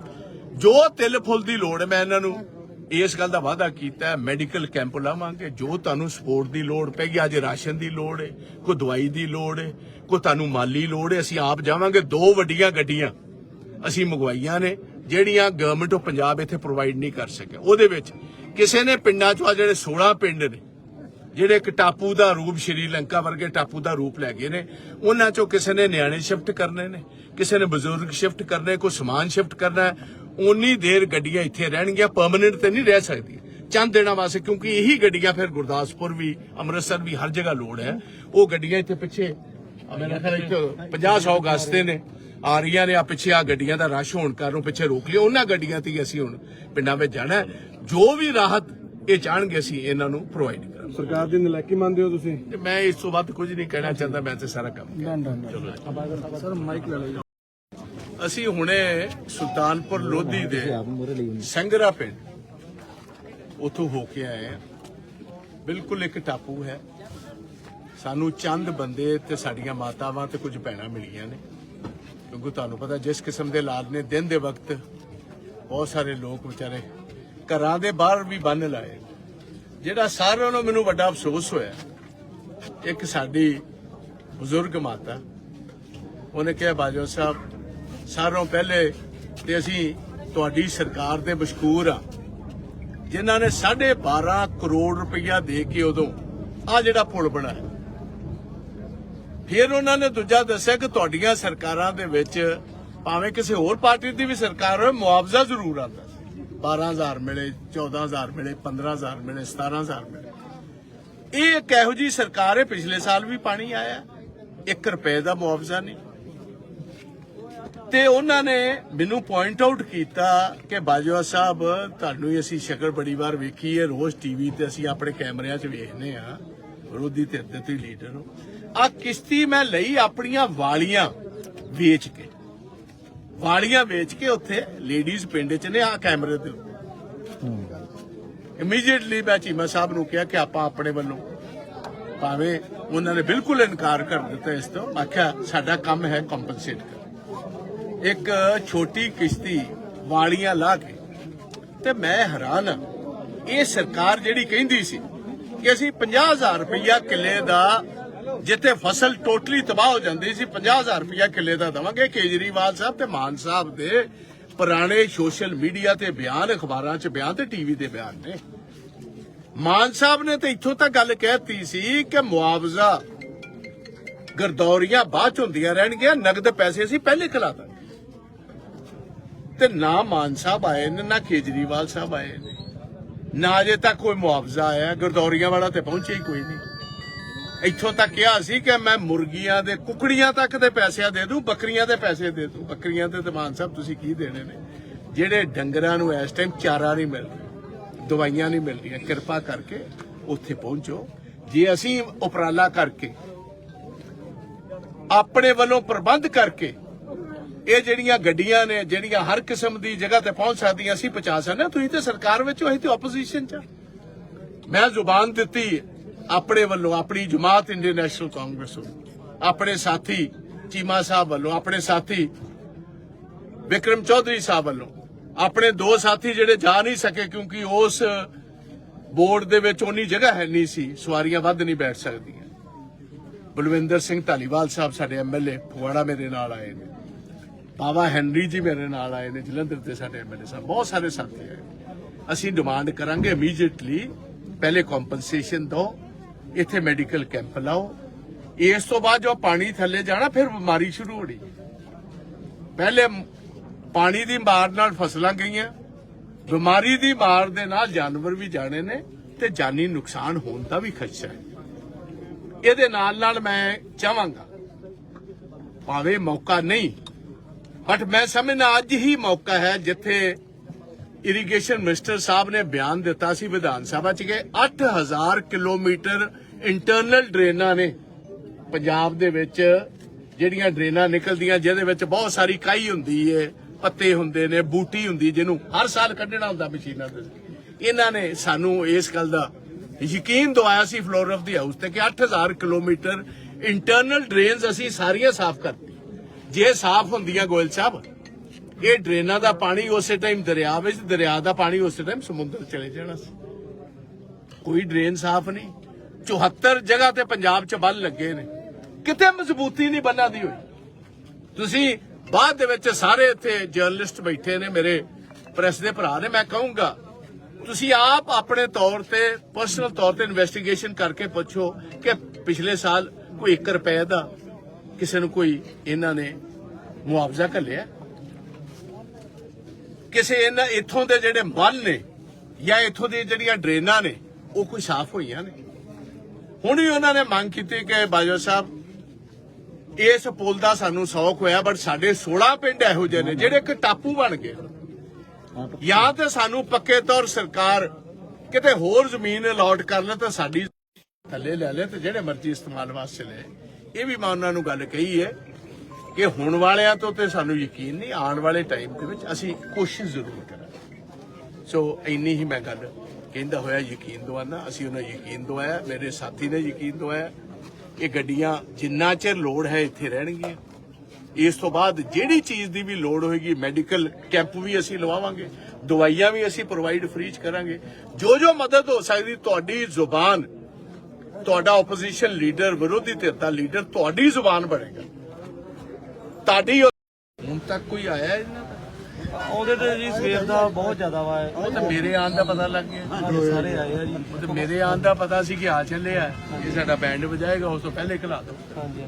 ਜੋ ਤਿਲ ਫੁੱਲ ਦੀ ਲੋੜ ਹੈ ਮੈਂ ਇਹਨਾਂ ਨੂੰ ਇਸ ਗੱਲ ਦਾ ਵਾਅਦਾ ਕੀਤਾ ਹੈ ਮੈਡੀਕਲ ਕੈਂਪ ਲਾਵਾਂਗੇ। ਜੋ ਤੁਹਾਨੂੰ ਸਪੋਰਟ ਦੀ ਲੋੜ ਪੈਗੀ ਅੱਜ ਰਾਸ਼ਨ ਦੀ ਲੋੜ ਹੈ ਕੋਈ ਦਵਾਈ ਦੀ ਲੋੜ ਹੈ ਕੋਈ ਤੁਹਾਨੂੰ ਮਾਲੀ ਲੋੜ ਹੈ ਅਸੀਂ ਆਪ ਜਾਵਾਂਗੇ, ਦੋ ਵੱਡੀਆਂ ਗੱਡੀਆਂ ਅਸੀਂ ਮੰਗਵਾਈਆਂ ਨੇ, ਜਿਹੜੀਆਂ ਗਵਰਨਮੈਂਟ ਆਫ ਪੰਜਾਬ ਇੱਥੇ ਪ੍ਰੋਵਾਈਡ ਨਹੀਂ ਕਰ ਸਕਿਆ ਉਹਦੇ ਵਿੱਚ ਕਿਸੇ ਨੇ ਪਿੰਡਾਂ ਚੋਂ ਆ ਜਿਹੜੇ 16 ਪਿੰਡ ਨੇ, ਜਿਹੜੇ ਇੱਕ ਟਾਪੂ ਦਾ ਰੂਪ ਸ਼੍ਰੀਲੰਕਾ ਵਰਗੇ ਟਾਪੂ ਦਾ ਰੂਪ ਲੈ ਗਏ ਨੇ, ਉਹਨਾਂ ਚੋਂ ਕਿਸੇ ਨੇ ਨਿਆਣੇ ਸ਼ਿਫਟ ਕਰਨੇ ਨੇ, ਕਿਸੇ ਨੇ ਬਜ਼ੁਰਗ ਸ਼ਿਫਟ ਕਰਨੇ, ਕੋਈ ਸਮਾਨ ਸ਼ਿਫਟ ਕਰਨਾ ਉਨੀ ਦੇਰ ਗੱਡੀਆਂ ਇੱਥੇ ਰਹਿਣਗੀਆਂ ਪਰਮਨੈਂਟ ਤੇ ਨਹੀਂ ਰਹਿ ਸਕਦੀਆਂ। ਚੰਦ ਦਿਨਾਂ ਵਾਸਤੇ ਕਿਉਂਕਿ ਇਹੀ ਗੱਡੀਆਂ ਫਿਰ ਗੁਰਦਾਸਪੁਰ ਵੀ ਅੰਮ੍ਰਿਤਸਰ ਵੀ ਹਰ ਜਗ੍ਹਾ ਲੋੜ ਹੈ। ਉਹ ਗੱਡੀਆਂ ਇੱਥੇ ਪਿੱਛੇ ਮੇਰੇ ਖਿਆਲ ਇੱਥੇ 50 100 ਗਸਤੇ ਨੇ। ਆ ਰਹੀਆਂ ਨੇ ਆ ਪਿੱਛੇ ਆ ਗੱਡੀਆਂ ਦਾ ਰਸ਼ ਹੋਣ ਕਾਰਨ ਪਿੱਛੇ ਰੋਕ ਲਿਆ ਉਹਨਾਂ ਗੱਡੀਆਂ ਤੇ ਅਸੀਂ ਹੁਣ ਪਿੰਡਾਂ ਵਿੱਚ ਜਾਣਾ। ਜੋ ਵੀ ਰਾਹਤ ਇਹ ਚਾਹਣਗੇ ਅਸੀਂ ਇਹਨਾਂ ਨੂੰ ਪ੍ਰੋਵਾਈਡ ਕਰਾਂਗੇ। ਸਰਕਾਰ ਦੀ ਨਲਾਇਕੀ ਮੰਨਦੇ ਹੋ ਤੁਸੀਂ? ਮੈਂ ਇਸ ਤੋਂ ਵੱਧ ਕੁਝ ਨਹੀਂ ਕਹਿਣਾ ਚਾਹੁੰਦਾ ਮੈਂ ਤੇ ਸਾਰਾ ਕੰਮ ਚਲੋ ਸਰ ਮਾਈਕ ਲੈ ਲਓ ਅਸੀਂ ਹੁਣੇ ਸੁਲਤਾਨਪੁਰ ਲੋਧੀ ਦੇ ਸੰਗਰਾ ਪਿੰਡ ਉਥੋਂ ਹੋ ਕੇ ਆਏ ਹਾਂ। ਬਿਲਕੁਲ ਇੱਕ ਟਾਪੂ ਹੈ। ਸਾਨੂੰ ਚੰਦ ਬੰਦੇ ਤੇ ਸਾਡੀਆਂ ਮਾਤਾਵਾਂ ਤੇ ਕੁਝ ਭੈਣਾਂ ਮਿਲੀਆਂ ਨੇ। ਕਿਉਂਕਿ ਤੁਹਾਨੂੰ ਪਤਾ ਜਿਸ ਕਿਸਮ ਦੇ ਲਾਲ ਨੇ, ਦਿਨ ਦੇ ਵਕਤ ਬਹੁਤ ਸਾਰੇ ਲੋਕ ਵਿਚਾਰੇ ਘਰਾਂ ਦੇ ਬਾਹਰ ਵੀ ਬੰਨ ਲਾਏ। ਜਿਹੜਾ ਸਾਰਿਆਂ ਨੂੰ ਮੈਨੂੰ ਵੱਡਾ ਅਫਸੋਸ ਹੋਇਆ, ਇੱਕ ਸਾਡੀ ਬਜ਼ੁਰਗ ਮਾਤਾ, ਉਹਨੇ ਕਿਹਾ, ਬਾਜਵਾ ਸਾਹਿਬ ਸਾਰਿਆਂ ਪਹਿਲੇ ਤੇ ਅਸੀਂ ਤੁਹਾਡੀ ਸਰਕਾਰ ਦੇ ਬਸ਼ਕੂਰ ਆ, ਜਿਨ੍ਹਾਂ ਨੇ 12.5 ਕਰੋੜ ਰੁਪਈਆ ਦੇ ਕੇ ਉਦੋਂ ਆ ਜਿਹੜਾ ਪੁਲ ਬਣਾਇਆ। ਫਿਰ ਉਹਨਾਂ ਨੇ ਦੂਜਾ ਦੱਸਿਆ ਕਿ ਤੁਹਾਡੀਆਂ ਸਰਕਾਰਾਂ ਦੇ ਵਿੱਚ ਭਾਵੇਂ ਕਿਸੇ ਹੋਰ ਪਾਰਟੀ ਦੀ ਵੀ ਸਰਕਾਰ ਹੋਵੇ, ਮੁਆਵਜ਼ਾ ਜ਼ਰੂਰ ਆਉਂਦਾ 12000 ਮਿਲੇ 14000 ਮਿਲੇ 15000 ਮਿਲੇ 17000 ਮਿਲੇ। ਇਹ ਇੱਕ ਇਹੋ ਜੀ ਸਰਕਾਰ ਹੈ, ਪਿਛਲੇ ਸਾਲ ਵੀ ਪਾਣੀ ਆਇਆ। 1 ਰੁਪਏ ਦਾ ਮੁਆਵਜ਼ਾ ਨਹੀਂ। ਤੇ ਉਹਨਾਂ ਨੇ ਮੈਨੂੰ ਪੁਆਇੰਟ ਆਊਟ ਕੀਤਾ ਕਿ ਬਾਜਵਾ ਸਾਹਿਬ, ਤੁਹਾਨੂੰ ਹੀ ਅਸੀਂ ਸ਼ਕਲ ਬੜੀ ਵਾਰ ਵੇਖੀ ਹੈ। ਰੋਜ਼ ਟੀਵੀ ਤੇ ਅਸੀਂ ਆਪਣੇ ਕੈਮਰਿਆਂ 'ਚ ਵੇਖਦੇ ਆ ਵਿਰੋਧੀ ਧਿਰ ਦੇ ਤੁਸੀਂ ਲੀਡਰ ਹੋ। ਆ ਕਿਸ਼ਤੀ ਮੈਂ ਲਈ ਆਪਣੀਆਂ ਵਾਲੀਆਂ ਵੇਚ ਕੇ। ਵਾਲੀਆਂ ਵੇਚ ਕੇ ਉੱਥੇ ਲੇਡੀਜ਼ ਪਿੰਡ 'ਚ ਨੇ, ਆ ਕੈਮਰੇ ਤੇ। ਇਮੀਡੀਏਟਲੀ ਮੈਂ ਚੀਮਾ ਸਾਹਿਬ ਨੂੰ ਕਿਹਾ ਕਿ ਆਪਾਂ ਆਪਣੇ ਵੱਲੋਂ ਭਾਵੇਂ ਉਹਨਾਂ ਨੇ ਬਿਲਕੁਲ ਇਨਕਾਰ ਕਰ ਦਿੱਤਾ ਇਸ ਤੋਂ। ਆਖਿਆ ਸਾਡਾ ਕੰਮ ਹੈ ਕੰਪਨਸੇਟ ਇੱਕ ਛੋਟੀ ਕਿਸ਼ਤੀ ਵਾਲੀਆਂ ਲਾ ਕੇ ਤੇ ਮੈਂ ਹੈਰਾਨ ਹਾਂ। ਇਹ ਸਰਕਾਰ ਜਿਹੜੀ ਕਹਿੰਦੀ ਸੀ ਕਿ ਅਸੀਂ 50000 ਰੁਪਇਆ ਕਿੱਲੇ ਦਾ ਜਿੱਥੇ ਫਸਲ ਟੋਟਲੀ ਤਬਾਹ ਹੋ ਜਾਂਦੀ ਸੀ 50000 ਰੁਪਇਆ ਕਿੱਲੇ ਦਾ ਦਵਾਂਗੇ। ਕੇਜਰੀਵਾਲ ਸਾਹਿਬ ਤੇ ਮਾਨ ਸਾਹਿਬ ਦੇ ਪੁਰਾਣੇ ਸੋਸ਼ਲ ਮੀਡੀਆ ਤੇ ਬਿਆਨ, ਅਖਬਾਰਾਂ 'ਚ ਬਿਆਨ ਤੇ ਟੀਵੀ ਦੇ ਬਿਆਨ ਨੇ। ਮਾਨ ਸਾਹਿਬ ਨੇ ਤੇ ਇੱਥੋਂ ਤੱਕ ਗੱਲ ਕਹਿਤੀ ਸੀ ਕਿ ਮੁਆਵਜ਼ਾ ਗਰਦੌਰੀਆਂ ਬਾਅਦ ਚ ਹੁੰਦੀਆਂ ਰਹਿਣਗੀਆਂ, ਨਗਦ ਪੈਸੇ ਅਸੀਂ ਪਹਿਲੇ ਖਿਲਾ ਦਾਂਗੇ। ਤੇ ਨਾ ਮਾਨ ਸਾਹਿਬ ਆਏ ਨੇ, ਨਾ ਕੇਜਰੀਵਾਲ ਸਾਹਿਬ ਆਏ ਨੇ। ਨਾ ਅਜੇ ਤੱਕ ਕੋਈ ਮੁਆਵਜ਼ਾ ਆਇਆ ਗਰਦੌਰੀਆਂ ਵਾਲਾ ਤੇ ਪਹੁੰਚਿਆ ਹੀ ਕੋਈ ਨਹੀਂ। ਇੱਥੋਂ ਤੱਕ ਕਿਹਾ ਸੀ ਕਿ ਮੈਂ ਮੁਰਗੀਆਂ ਦੇ, ਕੁਕੜੀਆਂ ਤੱਕ ਦੇ ਪੈਸਿਆਂ ਦੇ ਦੂੰ, ਬੱਕਰੀਆਂ ਦੇ ਪੈਸੇ ਦੇ ਦੂੰ। ਬੱਕਰੀਆਂ ਦੇ ਤੇ ਮਾਨ ਸਾਹਿਬ, ਤੁਸੀਂ ਕੀ ਦੇਣੇ ਨੇ? ਜਿਹੜੇ ਡੰਗਰਾਂ ਨੂੰ ਇਸ ਟਾਈਮ ਚਾਰਾ ਨਹੀਂ ਮਿਲ ਰਿਹਾ ਦਵਾਈਆਂ ਨਹੀਂ ਮਿਲ ਰਹੀਆਂ ਕਿਰਪਾ ਕਰਕੇ ਉੱਥੇ ਪਹੁੰਚੋ। ਜੇ ਅਸੀਂ ਉਪਰਾਲਾ ਕਰਕੇ, ਆਪਣੇ ਵੱਲੋਂ ਪ੍ਰਬੰਧ ਕਰਕੇ ਇਹ ਜਿਹੜੀਆਂ ਗੱਡੀਆਂ ਨੇ, ਜਿਹੜੀਆਂ ਹਰ ਕਿਸਮ ਦੀ ਜਗ੍ਹਾ ਤੇ ਪਹੁੰਚ ਸਕਦੀਆਂ, ਅਸੀਂ ਪਹੁੰਚਾ ਸਕਦੇ ਤੁਸੀਂ ਤੇ ਸਰਕਾਰ ਵਿੱਚ ਹੋ ਅਸੀਂ ਤੇ ਆਪੋਜੀਸ਼ਨ ਚ ਮੈਂ ਜ਼ੁਬਾਨ ਦਿੱਤੀ ਆਪਣੇ ਵੱਲੋਂ, ਆਪਣੀ ਜਮਾਤ ਇੰਡੀਅਨ ਨੈਸ਼ਨਲ ਕਾਂਗਰਸ ਆਪਣੇ ਸਾਥੀ ਚੀਮਾ ਸਾਹਿਬ ਵੱਲੋਂ, ਆਪਣੇ ਸਾਥੀ ਵਿਕਰਮ ਚੌਧਰੀ ਸਾਹਿਬ ਵੱਲੋਂ, ਆਪਣੇ ਦੋ ਸਾਥੀ ਜਿਹੜੇ ਜਾ ਨਹੀਂ ਸਕੇ ਕਿਉਂਕਿ ਉਸ ਬੋਰਡ ਦੇ ਵਿੱਚ ਉਨੀ ਜਗ੍ਹਾ ਹੈ ਨਹੀਂ ਸੀ, ਸਵਾਰੀਆਂ ਵੱਧ ਨਹੀਂ ਬੈਠ ਸਕਦੀਆਂ। ਬਲਵਿੰਦਰ ਸਿੰਘ ਧਾਲੀਵਾਲ ਸਾਹਿਬ ਸਾਡੇ ਐਮਐਲਏ ਫਗਵਾੜਾ ਮੇਰੇ ਨਾਲ ਆਏ ਨੇ। ਬਾਬਾ ਹੈਨਰੀ ਜੀ ਮੇਰੇ ਨਾਲ ਆਏ ਨੇ, ਜਲੰਧਰ ਦੇ ਸਾਡੇ ਐਮਐਲਏ ਸਾਹਿਬ। ਬਹੁਤ ਸਾਰੇ ਸਾਥੀ ਆਏ ਅਸੀਂ ਡਿਮਾਂਡ ਕਰਾਂਗੇ ਇਮੀਡੀਏਟਲੀ ਪਹਿਲੇ ਕੰਪਨਸੇਸ਼ਨ ਦਿਓ, ਇੱਥੇ ਮੈਡੀਕਲ ਕੈਂਪ ਲਾਓ। ਇਸ ਤੋਂ ਬਾਅਦ ਜੋ ਪਾਣੀ ਥੱਲੇ ਜਾਣਾ, ਫਿਰ ਬਿਮਾਰੀ ਸ਼ੁਰੂ ਹੋਣੀ। ਪਹਿਲੇ ਪਾਣੀ ਦੀ ਮਾਰ ਨਾਲ ਫਸਲਾਂ ਗਈਆਂ। ਬਿਮਾਰੀ ਦੀ ਮਾਰ ਦੇ ਨਾਲ ਜਾਨਵਰ ਵੀ ਜਾਣੇ ਨੇ ਤੇ ਜਾਨੀ ਨੁਕਸਾਨ ਹੋਣ ਦਾ ਵੀ ਖਦਸ਼ਾ ਹੈ। ਇਹਦੇ ਨਾਲ ਨਾਲ ਮੈਂ ਚਾਹਾਂਗਾ, ਭਾਵੇਂ ਮੌਕਾ ਨਹੀਂ ਬਟ ਮੈਂ ਸਮਝਣਾ ਅੱਜ ਹੀ ਮੌਕਾ ਹੈ ਜਿੱਥੇ ਇਰੀਗੇਸ਼ਨ ਮਿਨਿਸਟਰ ਸਾਹਿਬ ਨੇ ਬਿਆਨ ਦਿੱਤਾ ਸੀ, ਵਿਧਾਨ ਸਭਾ 'ਚ ਕਿ 8000 ਕਿਲੋਮੀਟਰ ਇੰਟਰਨਲ ਡਰੇਨਾਂ ਨੇ ਪੰਜਾਬ ਦੇ ਵਿੱਚ, ਜਿਹੜੀਆਂ ਡਰੇਨਾਂ ਨਿਕਲਦੀਆਂ, ਜਿਹਦੇ ਵਿੱਚ ਬਹੁਤ ਸਾਰੀ ਕਾਈ ਹੁੰਦੀ ਏ, ਪੱਤੇ ਹੁੰਦੇ ਨੇ, ਬੂਟੀ ਹੁੰਦੀ ਜਿਹਨੂੰ ਹਰ ਸਾਲ ਕੱਢਣਾ ਹੁੰਦਾ ਮਸ਼ੀਨਾਂ ਦੇ ਇਹਨਾਂ ਨੇ ਸਾਨੂੰ ਇਸ ਗੱਲ ਦਾ ਯਕੀਨ ਦਵਾਇਆ ਸੀ ਫਲੋਰ ਆਫ ਦੀ ਹਾਊਸ ਤੇ ਕਿ 8000 ਕਿਲੋਮੀਟਰ ਇੰਟਰਨਲ ਡਰੇਨਸ ਅਸੀਂ ਸਾਰੀਆਂ ਸਾਫ਼ ਕਰਤੀ ਜੇ ਸਾਫ਼ ਹੁੰਦੀਆਂ ਗੋਇਲ ਸਾਹਿਬ, ਇਹ ਡਰੇਨਾਂ ਦਾ ਪਾਣੀ ਉਸੇ ਟਾਈਮ ਦਰਿਆ ਵਿੱਚ, ਦਰਿਆ ਦਾ ਪਾਣੀ ਉਸੇ ਟਾਈਮ ਸਮੁੰਦਰ ਚਲੇ ਜਾਣਾ ਸੀ। ਕੋਈ ਡਰੇਨ ਸਾਫ਼ ਨਹੀਂ। 74 ਜਗ੍ਹਾ ਤੇ ਪੰਜਾਬ 'ਚ ਬੰਨ ਲੱਗੇ ਨੇ। ਕਿਤੇ ਮਜ਼ਬੂਤੀ ਨਹੀਂ ਬੰਨਾਂ ਦੀ ਹੋਈ। ਤੁਸੀਂ ਬਾਅਦ ਦੇ ਵਿੱਚ ਸਾਰੇ ਇੱਥੇ ਜਰਨਲਿਸਟ ਬੈਠੇ ਨੇ, ਮੇਰੇ ਪ੍ਰੈਸ ਦੇ ਭਰਾ ਨੇ, ਮੈਂ ਕਹੂੰਗਾ, ਤੁਸੀਂ ਆਪ ਆਪਣੇ ਤੌਰ ਤੇ ਪਰਸਨਲ ਤੌਰ ਤੇ ਇਨਵੈਸਟੀਗੇਸ਼ਨ ਕਰਕੇ ਪੁੱਛੋ ਕਿ ਪਿਛਲੇ ਸਾਲ ਕੋਈ 1 ਰੁਪਏ ਦਾ ਕਿਸੇ ਨੂੰ ਕੋਈ ਇਹਨਾਂ ਨੇ ਮੁਆਵਜ਼ਾ ਘੱਲਿਆ? ਕਿਸੇ ਇਹਨਾਂ ਇੱਥੋਂ ਦੇ ਜਿਹੜੇ ਬੰਨ ਨੇ ਜਾਂ ਇੱਥੋਂ ਦੀ ਜਿਹੜੀਆਂ ਡਰੇਨਾਂ ਨੇ, ਉਹ ਕੋਈ ਸਾਫ਼ ਹੋਈਆਂ ਨੇ? ਹੁਣ ਵੀ ਉਹਨਾਂ ਨੇ ਮੰਗ ਕੀਤੀ ਕਿ ਬਾਜਵਾ ਸਾਹਿਬ, ਇਸ ਪੁਲ ਦਾ ਸਾਨੂੰ ਸੌਖ ਹੋਇਆ ਬਟ ਸਾਡੇ 16 ਪਿੰਡ ਇਹੋ ਜਿਹੇ ਨੇ ਜਿਹੜੇ ਇੱਕ ਟਾਪੂ ਬਣ ਗਏ। ਜਾਂ ਤੇ ਸਾਨੂੰ ਪੱਕੇ ਤੌਰ ਸਰਕਾਰ ਕਿਤੇ ਹੋਰ ਜ਼ਮੀਨ ਅਲਾਟ ਕਰ ਲੈ ਤਾਂ ਸਾਡੀ ਥੱਲੇ ਲੈ ਲੈ ਤੇ ਜਿਹੜੇ ਮਰਜ਼ੀ ਇਸਤੇਮਾਲ ਵਾਸਤੇ ਲੈ ਇਹ ਵੀ ਮੈਂ ਉਹਨਾਂ ਨੂੰ ਗੱਲ ਕਹੀ ਹੈ ਕਿ ਹੁਣ ਵਾਲਿਆਂ ਤੋਂ ਤੇ ਸਾਨੂੰ ਯਕੀਨ ਨਹੀਂ, ਆਉਣ ਵਾਲੇ ਟਾਈਮ ਦੇ ਵਿੱਚ ਅਸੀਂ ਕੋਸ਼ਿਸ਼ ਜ਼ਰੂਰ ਕਰਾਂਗੇ। ਸੋ ਇੰਨੀ ਹੀ ਮੈਂ ਗੱਲ ਕਹਿੰਦਾ ਹੋਇਆ, ਯਕੀਨ ਦਵਾਨਾ ਅਸੀਂ ਉਹਨਾਂ ਯਕੀਨ ਦਵਾਇਆ, ਮੇਰੇ ਸਾਥੀ ਨੇ ਯਕੀਨ ਦਵਾਇਆ, ਇਹ ਗੱਡੀਆਂ ਜਿੰਨਾ ਚਿਰ ਲੋੜ ਹੈ ਇੱਥੇ ਰਹਿਣਗੀਆਂ। ਇਸ ਤੋਂ ਬਾਅਦ ਜਿਹੜੀ ਚੀਜ਼ ਦੀ ਵੀ ਲੋੜ ਹੋਏਗੀ ਮੈਡੀਕਲ ਕੈਂਪ ਵੀ ਅਸੀਂ ਲਵਾਵਾਂਗੇ, ਦਵਾਈਆਂ ਵੀ ਅਸੀਂ ਪ੍ਰੋਵਾਈਡ ਫ੍ਰੀ ਚ ਕਰਾਂਗੇ। ਜੋ ਜੋ ਮਦਦ ਹੋ ਸਕਦੀ, ਤੁਹਾਡੀ ਜ਼ੁਬਾਨ ਤੁਹਾਡਾ ਆਪੋਜੀਸ਼ਨ ਲੀਡਰ ਵਿਰੋਧੀ ਧਿਰ ਦਾ ਲੀਡਰ ਤੁਹਾਡੀ ਜ਼ੁਬਾਨ ਬਣੇਗਾ। ਤੁਹਾਡੀ ਹੁਣ ਤੱਕ ਕੋਈ ਆਇਆ ਇਹਨਾਂ ਦਾ ਉਹਦੇ ਤੇ ਜੀ ਸਵੇਰ ਦਾ ਬਹੁਤ ਜ਼ਿਆਦਾ ਵਾ। ਉਹ ਤਾਂ ਮੇਰੇ ਆਉਣ ਦਾ ਪਤਾ ਲੱਗ ਗਿਆ। ਸਾਰੇ ਆਏ ਆ ਜੀ। ਉਹ ਤਾਂ ਮੇਰੇ ਆਉਣ ਦਾ ਪਤਾ ਸੀ ਕਿ ਆ ਚੱਲਿਆ ਇਹ ਸਾਡਾ ਬੈਂਡ ਵਜਾਏਗਾ ਉਸ ਤੋਂ ਪਹਿਲੇ ਖਿਲਾ ਦੋ ਹਾਂਜੀ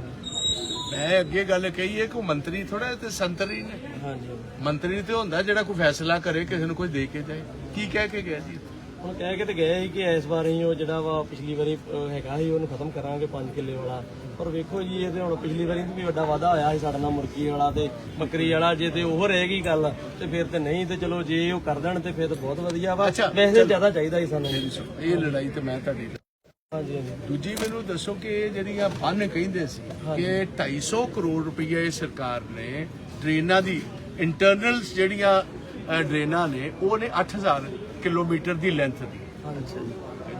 ਮੈਂ ਅੱਗੇ ਗੱਲ ਕਹੀ ਹੈ ਕਿ ਮੰਤਰੀ ਥੋੜਾ ਤੇ ਸੰਤਰੀ ਨੇ। ਹਾਂਜੀ ਮੰਤਰੀ ਤੇ ਹੁੰਦਾ ਜਿਹੜਾ ਕੋਈ ਫੈਸਲਾ ਕਰੇ ਕਿਸੇ ਨੂੰ ਕੋਈ ਦੇ ਕੇ ਜਾਏ। ਕੀ ਕਹਿ ਕੇ ਗਿਆ ਜੀ? ਹੁਣ ਕਹਿ ਕੇ ਤੇ ਗਏ ਸੀ ਕਿ ਇਸ ਵਾਰ ਅਸੀਂ ਉਹ ਜਿਹੜਾ ਵਾ ਪਿਛਲੀ ਵਾਰੀ ਅਹ, ਹੈਗਾ ਸੀ ਉਹਨੂੰ ਖਤਮ ਕਰਾਂਗੇ 5 ਕਿੱਲੇ ਵਾਲਾ। ਪਰ ਵੇਖੋ ਜੀ ਇਹ ਤੇ ਹੁਣ ਪਿਛਲੀ ਵਾਰੀ ਵੀ ਵੱਡਾ ਵਾਧਾ ਹੋਇਆ ਸੀ ਸਾਡੇ ਨਾਲ ਮੁਰਗੀ ਵਾਲਾ ਤੇ ਬੱਕਰੀ ਵਾਲਾ ਜੇ ਤੇ ਉਹ ਰਹੇਗੀ ਗੱਲ ਤੇ ਫਿਰ ਤੇ ਨਹੀਂ ਤੇ ਚਲੋ ਜੇ ਉਹ ਕਰ ਦੇਣ ਤੇ ਫਿਰ ਤਾਂ ਬਹੁਤ ਵਧੀਆ ਵਾ। ਅੱਛਾ, ਵੈਸੇ ਜ਼ਿਆਦਾ ਚਾਹੀਦਾ ਸੀ ਸਾਨੂੰ। ਇਹ ਲੜਾਈ ਤੇ ਮੈਂ ਤੁਹਾਡੀ ਹਾਂਜੀ ਹਾਂਜੀ। ਦੂਜੀ ਮੈਨੂੰ ਦੱਸੋ ਕਿ ਇਹ ਜਿਹੜੀਆਂ ਬੰਨ ਕਹਿੰਦੇ ਸੀ ਕਿ 250 ਕਰੋੜ ਇਹ ਸਰਕਾਰ ਨੇ ਡਰੇਨਾਂ ਦੀ ਇੰਟਰਨਲ ਜਿਹੜੀਆਂ ਅ, ਡਰੇਨਾਂ ਨੇ ਉਹ ਨੇ 8000 ਕਿਲੋਮੀਟਰ ਦੀ ਲੈਂਥ ਦੀ। ਅੱਛਾ ਜੀ।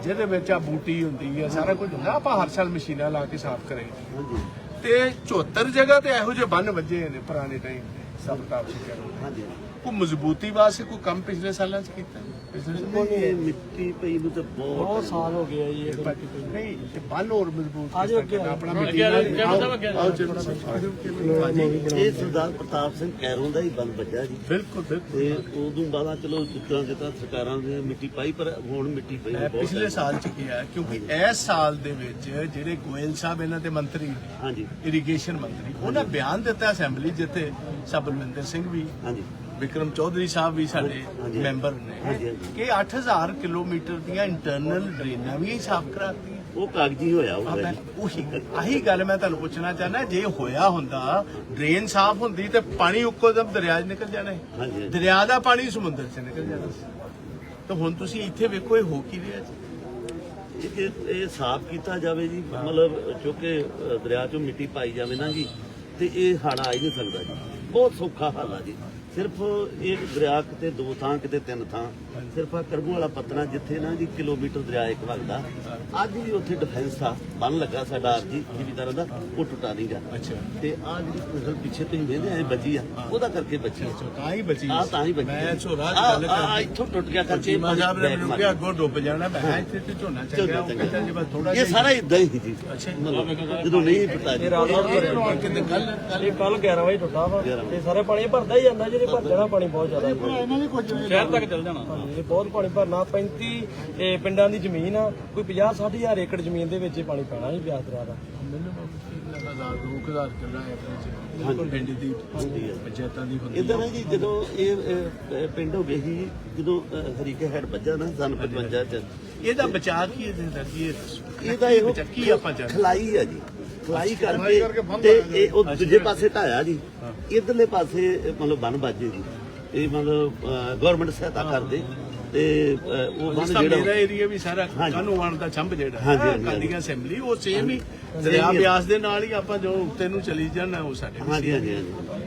ਜਿਹਦੇ ਵਿੱਚ ਆ ਬੂਟੀ ਹੁੰਦੀ ਹੈ ਸਾਰਾ ਕੁਝ ਹੁੰਦਾ। ਆਪਾਂ ਹਰ ਸਾਲ ਮਸ਼ੀਨਾਂ ਲਾ ਕੇ ਸਾਫ਼ ਕਰਾਂਗੇ ਤੇ 74 ਜਗ੍ਹਾ ਤੇ ਇਹੋ ਜਿਹੇ ਬੰਨ ਵੱਜੇ ਨੇ ਪੁਰਾਣੇ ਟਾਈਮ ਦੇ ਸਭ ਹਾਂਜੀ। ਕੋਈ ਮਜ਼ਬੂਤੀ ਵਾਸਤੇ ਕੋਈ ਕੰਮ ਪਿਛਲੇ ਸਾਲਾਂ 'ਚ ਕੀਤਾ? ਪਿਛਲੇ ਇਹ ਮਿੱਟੀ ਪਈ ਨੂੰ ਤਾਂ ਬਹੁਤ ਬਹੁਤ ਸਾਲ ਹੋ ਗਏ ਆ ਜੀ ਇਹ ਨਹੀਂ ਤੇ ਬੰਨ ਹੋਰ ਮਜ਼ਬੂਤ ਆ ਜਾਓ ਅੱਗੇ। ਆਪਣਾ ਮਿੱਟੀ ਨਾਲ। ਆਓ ਚਲੋ ਇਹ ਸਰਦਾਰ ਪ੍ਰਤਾਪ ਸਿੰਘ ਕੈਰੋਂ ਦਾ ਹੀ ਬਲ ਵੱਜਾ ਜੀ। ਬਿਲਕੁਲ ਬਿਲਕੁਲ। ਤੇ ਉਦੋਂ ਬਾਅਦ ਚਲੋ ਜਿੱਦਾਂ ਜਿੱਦਾਂ ਸਰਕਾਰਾਂ ਨੇ ਮਿੱਟੀ ਪਾਈ ਪਰ ਹੁਣ ਮਿੱਟੀ ਪਈ ਬਹੁਤ ਪਿਛਲੇ ਸਾਲ ਚ ਕਿਹਾ ਕਿਉਂਕਿ ਇਸ ਸਾਲ ਦੇ ਵਿੱਚ ਜਿਹੜੇ ਗੋਇਲ ਸਾਹਿਬ ਇਹਨਾਂ ਦੇ ਮੰਤਰੀ ਨੇ ਹਾਂਜੀ। ਇਰੀਗੇਸ਼ਨ ਮੰਤਰੀ ਉਹਨਾਂ ਬਿਆਨ ਦਿੱਤਾ ਅਸੈਂਬਲੀ ਜਿੱਥੇ ਸਭ ਬਲਵਿੰਦਰ ਸਿੰਘ ਵੀ। ਹਾਂਜੀ। ਵਿਕਰਮ ਚੌਧਰੀ ਸਾਹਿਬ ਵੀ ਸਾਡੇ। ਮੈਂਬਰ ਨੇ। ਕਿ 8000 ਕਿਲੋਮੀਟਰ ਦੀਆਂ ਇੰਟਰਨਲ ਡਰੇਨਾਂ ਵੀ ਸਾਫ਼ ਕਰਾਤੀਆਂ। ਉਹ ਕਾਗਜ਼ੀ ਹੋਇਆ ਹੋਊਗਾ ਉਹੀ ਆਹੀ ਗੱਲ ਮੈਂ ਤੁਹਾਨੂੰ ਪੁੱਛਣਾ ਚਾਹੁੰਦਾ ਜੇ ਹੋਇਆ ਹੁੰਦਾ ਡਰੇਨ ਸਾਫ਼ ਹੁੰਦੀ ਤੇ ਪਾਣੀ ਉੱਕੋ ਦਮ ਦਰਿਆ 'ਚ ਨਿਕਲ ਜਾਣਾ ਦਰਿਆ ਦਾ ਪਾਣੀ ਸਮੁੰਦਰ 'ਚ ਨਿਕਲ ਜਾਣਾ ਤਾਂ ਹੁਣ ਤੁਸੀਂ ਇੱਥੇ ਵੇਖੋ ਇਹ ਹੋ ਕੀ ਰਿਹਾ ਜੀ? ਇਹ ਜੇ ਇਹ ਸਾਫ਼ ਕੀਤਾ ਜਾਵੇ ਜੀ ਮਤਲਬ ਚੁੱਕੇ ਦਰਿਆ ਚੋਂ ਮਿੱਟੀ ਪਾਈ ਜਾਵੇ ਨਾ ਜੀ ਤੇ ਇਹ ਹੜ ਆ ਹੀ ਨਹੀਂ ਸਕਦਾ ਜੀ। ਬਹੁਤ ਸੌਖਾ ਹੱਲ ਆ ਜੀ। ਸਿਰਫ ਇਹ ਦਰਿਆ ਕਿਤੇ ਦੋ ਥਾਂ ਕਿਤੇ ਤਿੰਨ ਥਾਂ। ਸਿਰਫ ਆ ਕਰਬੂ ਵਾਲਾ ਪਤਨਾ ਜਿੱਥੇ ਨਾ ਜੀ ਕਿਲੋਮੀਟਰ ਦਰਿਆ ਇੱਕ ਵਗਦਾ ਅੱਜ ਵੀ ਉੱਥੇ ਡਿਫੈਂਸ ਆ ਬੰਨ ਲੱਗਾ ਸਾਡਾ ਜੀ ਜ਼ਿਮੀਦਾਰਾਂ ਦਾ ਉਹ ਟੁੱਟਾ ਨਹੀਂ ਗਾ। ਅੱਛਾ। ਤੇ ਆ ਜਿਹੜੀ ਫਸਲ ਪਿੱਛੇ ਤੁਸੀਂ ਵੇਖਦੇ ਆ ਬਚੀ ਆ ਉਹਦਾ ਕਰਕੇ ਬਚੀ ਆ। ਤਾਂ ਹੀ ਬਚੀ ਆ ਤਾਂ ਹੀ ਬਚੀ ਮੈਂ ਝੋਰਾ ਗੱਲ ਕਰਦਾ ਇੱਥੋਂ ਟੁੱਟ ਗਿਆ ਕਰਕੇ ਸਾਹਿਬ ਨੇ ਮੈਨੂੰ। ਕਿਹਾ ਅੱਗੋਂ ਡੁੱਬ ਜਾਣਾ ਮੈਂ ਇੱਥੇ ਤੇ ਝੋਨਾ ਚੰਗਾ ਉਹ ਕਹਿੰਦਾ ਜੀ ਬਸ ਥੋੜਾ ਇਹ ਸਾਰਾ ਇਦਾਂ ਹੀ ਜੀ। ਅੱਛਾ। ਜਦੋਂ ਨਹੀਂ ਪਤਾ ਜੀ। ਕਿਤੇ ਕੱਲ ਇਹ ਕੱਲ 11 ਵਜੇ ਟੁੱਟਾ ਵਾ। ਤੇ ਸਾਰੇ ਪਾਣੀ ਭਰਦਾ ਹੀ ਜਾਂਦਾ ਜਿਹੜੇ ਭਰ ਜਾਣਾ ਪਾਣੀ ਬਹੁਤ ਜ਼ਿਆਦਾ। ਇਹਨਾਂ ਦੀ ਕੁਝ ਸ਼ਹਿਰ ਤੱਕ ਚੱਲ ਜਾਣਾ। ਇਹ ਬਹੁਤ ਪਾਣੀ ਭਰਨਾ 35 ਇਹ ਪਿੰਡਾਂ ਦੀ ਜ਼ਮੀਨ ਆ ਕੋਈ 50 60 ਹਜ਼ਾਰ ਏਕੜ ਜ਼ਮੀਨ ਦੇ ਵਿੱਚ ਇਹ ਪਾਣੀ ਪੈਣਾ ਹੀ ਬਿਆਸ ਦਰਿਆ ਦਾ। ਮੈਨੂੰ ਲਗਾਤਾਰ 2000 ਕਿੱਲਾ ਹੈ ਆਪਣੇ ਚ ਪਿੰਡ ਦੀ ਪੰਚਾਇਤਾਂ ਦੀ ਹੁੰਦੀ ਇਦਾਂ ਨਾ ਜੀ ਜਦੋਂ ਇਹ ਅਹ, ਪਿੰਡ ਹੋ ਗਏ ਸੀ ਜਦੋਂ ਅਹ, ਹਰੀਕੇ ਹੈਡ ਵੱਜਾ ਨਾ ਸਨ 55 ਚ ਇਹਦਾ ਬਚਾਅ ਕੀ ਹੈ ਇਹਦਾ ਕੀ ਹੈ ਇਹਦਾ ਇਹੋ ਕੀ ਆਪਾਂ ਚਾਹੁੰਦੇ ਖਲਾਈ ਆ ਜੀ। ਖਲਾਈ ਕਰਕੇ ਤੇ ਇਹ ਉਹ ਦੂਜੇ ਪਾਸੇ ਢਾਇਆ ਜੀ। ਇਧਰਲੇ ਪਾਸੇ ਅਹ, ਮਤਲਬ ਬਨ ਬਾਜੇ ਜੀ। ਇਹ ਮਤਲਬ ਗਵਰਨਮੈਂਟ ਸਹਾਇਤਾ ਕਰਦੇ ਤੇ ਉਹ ਬਨ ਤਰ੍ਹਾਂ ਮੇਰਾ ਜਿਹੜਾ ਏਰੀਆ ਵੀ ਸਾਰਾ। ਕਾਨੂੰਨ ਦਾ ਚੰਬ ਜਿਹੜਾ। ਕਾਲੀਆਂ ਅਸੈਂਬਲੀ ਉਹ ਸੇਮ ਹੀ ਦਰਿਆ ਬਿਆਸ ਦੇ ਨਾਲ ਹੀ ਆਪਾਂ ਜੋ ਉੱਤੇ ਨੂੰ ਚਲੀ ਜਾਣਾ ਉਹ ਸਾਡੇ ਹਾਂਜੀ ਹਾਂਜੀ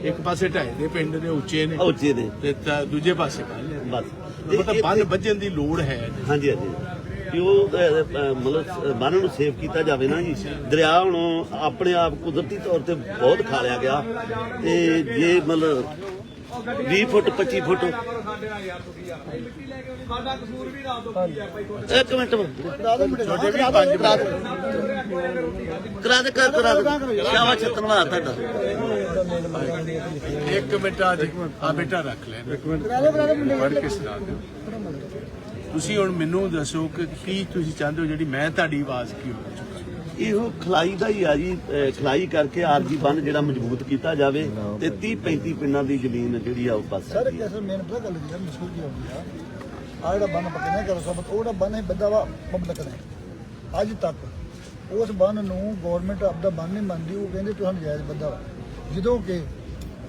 ਇੱਕ ਪਾਸੇ ਢਾਈ ਦੇ ਪਿੰਡ ਨੇ ਉੱਚੇ ਨੇ। ਉੱਚੇ ਨੇ। ਤੇ ਦੂਜੇ ਪਾਸੇ ਬਸ। ਮਤਲਬ ਬੰਨ ਵੱਜਣ ਦੀ ਲੋੜ ਹੈ। ਹਾਂਜੀ ਹਾਂਜੀ। ਕਿ ਉਹ ਮਤਲਬ ਬੰਨ ਨੂੰ ਸੇਵ ਕੀਤਾ ਜਾਵੇ ਨਾ ਜੀ। ਦਰਿਆ ਹੁਣ ਆਪਣੇ ਆਪ ਕੁਦਰਤੀ ਤੌਰ ਤੇ ਬਹੁਤ ਖਾਲਿਆ ਗਿਆ। ਤੇ ਜੇ ਮਤਲਬ 20 ਫੁੱਟ 25 ਫੁੱਟ। ਇੱਕ ਮਿੰਟ ਛੋਟੇ ਵੀ 5 ਮਿੰਟ ਕਰਾ ਦੇ ਕਰ ਕਰਾ ਦੇ ਸ਼ਾਵਾ ਛਤਨਵਾ ਤੁਹਾਡਾ। ਇੱਕ ਮਿੰਟ ਆ ਜੀ ਆ ਬੇਟਾ ਰੱਖ ਲੈ। ਪੜ੍ਹ ਕੇ ਸੁਣਾ ਦਿਓ। ਤੁਸੀਂ ਹੁਣ ਮੈਨੂੰ ਦੱਸੋ ਕਿ ਕੀ ਤੁਸੀਂ ਚਾਹੁੰਦੇ ਹੋ ਜਿਹੜੀ ਮੈਂ ਤੁਹਾਡੀ ਆਵਾਜ਼ ਕੀ ਹੋ ਇਹੋ ਖਲਾਈ ਦਾ ਹੀ ਆ ਜੀ ਅਹ ਖਲਾਈ ਕਰਕੇ ਆਰਜੀ ਬੰਨ ਜਿਹੜਾ ਮਜ਼ਬੂਤ ਕੀਤਾ ਜਾਵੇ ਤੇ 30 35 ਪਿੰਡਾਂ ਦੀ ਜ਼ਮੀਨ ਜਿਹੜੀ ਆ ਉਹ ਬਸ ਸਰ ਕਿਸ ਮੇਨ ਪਤਾ ਗੱਲ ਕੀ ਕੀ ਹੁੰਦੀ ਆ। ਆ ਜਿਹੜਾ ਬੰਨ ਪੱਕੇ ਨਾ ਕਰੋ ਸਭ ਉਹ ਜਿਹੜਾ ਬੰਨ ਹੈ ਬੱਦਾ ਵਾ ਪਬਲਿਕ ਨੇ ਅੱਜ ਤੱਕ ਉਸ ਬੰਨ ਨੂੰ ਗਵਰਨਮੈਂਟ ਆਪਦਾ ਬੰਨ ਨਹੀਂ ਮੰਨਦੀ ਉਹ ਕਹਿੰਦੇ ਤੁਹਾਨੂੰ ਜਾਇਜ਼ ਬੱਦਾ ਵਾ। ਜਦੋਂ ਕਿ